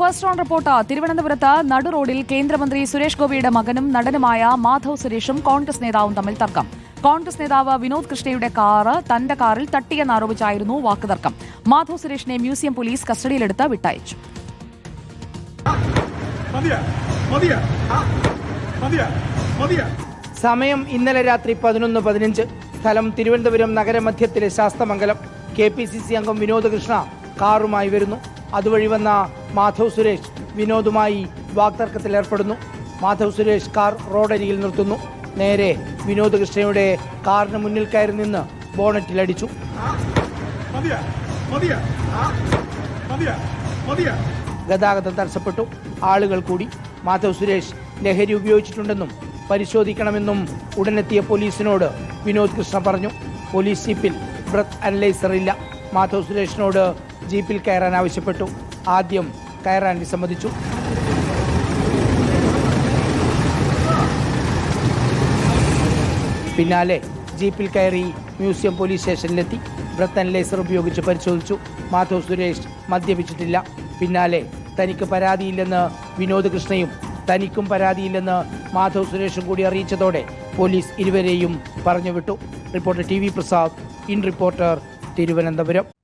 First round report തിരുവനന്തപുരത്ത് നടുറോഡിൽ കേന്ദ്രമന്ത്രി സുരേഷ് ഗോപിയുടെ മകനും നടനുമായ മാധവ് സുരേഷും കോൺഗ്രസ് നേതാവും തമ്മിൽ തർക്കം. കോൺഗ്രസ് നേതാവ് വിനോദ് കൃഷ്ണയുടെ കാറ് തന്റെ കാറിൽ തട്ടിയെന്നാരോപിച്ചായിരുന്നു വാക്കുതർക്കം. മാധവ് സുരേഷിനെ മ്യൂസിയം പോലീസ് കസ്റ്റഡിയിലെടുത്ത് വിട്ടയച്ചു. മതിയാ മതിയാ. ആ, മതിയാ മതിയാ. സമയം ഇന്നലെ രാത്രി പതിനൊന്ന് പതിനഞ്ച്. സ്ഥലം Thiruvananthapuram നഗരമധ്യത്തിലെ Sasthamangalam. K P C C അംഗം വിനോദ് കൃഷ്ണ കാറുമായി വരുന്നു. അതുവഴി വന്ന മാധവ് സുരേഷ് വിനോദുമായി വാക്തർക്കത്തിൽ ഏർപ്പെടുന്നു. മാധവ് സുരേഷ് കാർ റോഡരികിൽ നിർത്തുന്നു. നേരെ വിനോദ് കൃഷ്ണയുടെ കാറിന് മുന്നിൽ കയറി നിന്ന് ബോണറ്റിലടിച്ചു അടിച്ചു. ഗതാഗതം തടസ്സപ്പെട്ടു. ആളുകൾ കൂടി. മാധവ് സുരേഷ് ലഹരി ഉപയോഗിച്ചിട്ടുണ്ടെന്നും പരിശോധിക്കണമെന്നും ഉടനെത്തിയ പോലീസിനോട് വിനോദ് കൃഷ്ണ പറഞ്ഞു. പോലീസ് ജീപ്പിൽ ബ്രത്ത് അനലൈസർ ഇല്ല. മാധവ് സുരേഷിനോട് ജീപ്പിൽ കയറാൻ ആവശ്യപ്പെട്ടു. ആദ്യം കയറാൻ വിസമ്മതിച്ചു. പിന്നാലെ ജീപ്പിൽ കയറി മ്യൂസിയം പോലീസ് സ്റ്റേഷനിലെത്തി. ബ്രത്തൻ ലേസർ ഉപയോഗിച്ച് പരിശോധിച്ചു. മാധവ് സുരേഷ് മദ്യപിച്ചിട്ടില്ല. പിന്നാലെ തനിക്ക് പരാതിയില്ലെന്ന് വിനോദ് കൃഷ്ണയും തനിക്കും പരാതിയില്ലെന്ന് മാധവ് സുരേഷും കൂടി അറിയിച്ചതോടെ പോലീസ് ഇരുവരെയും പറഞ്ഞുവിട്ടു. Reporter T V Prasad in reporter Thiruvananthapuram.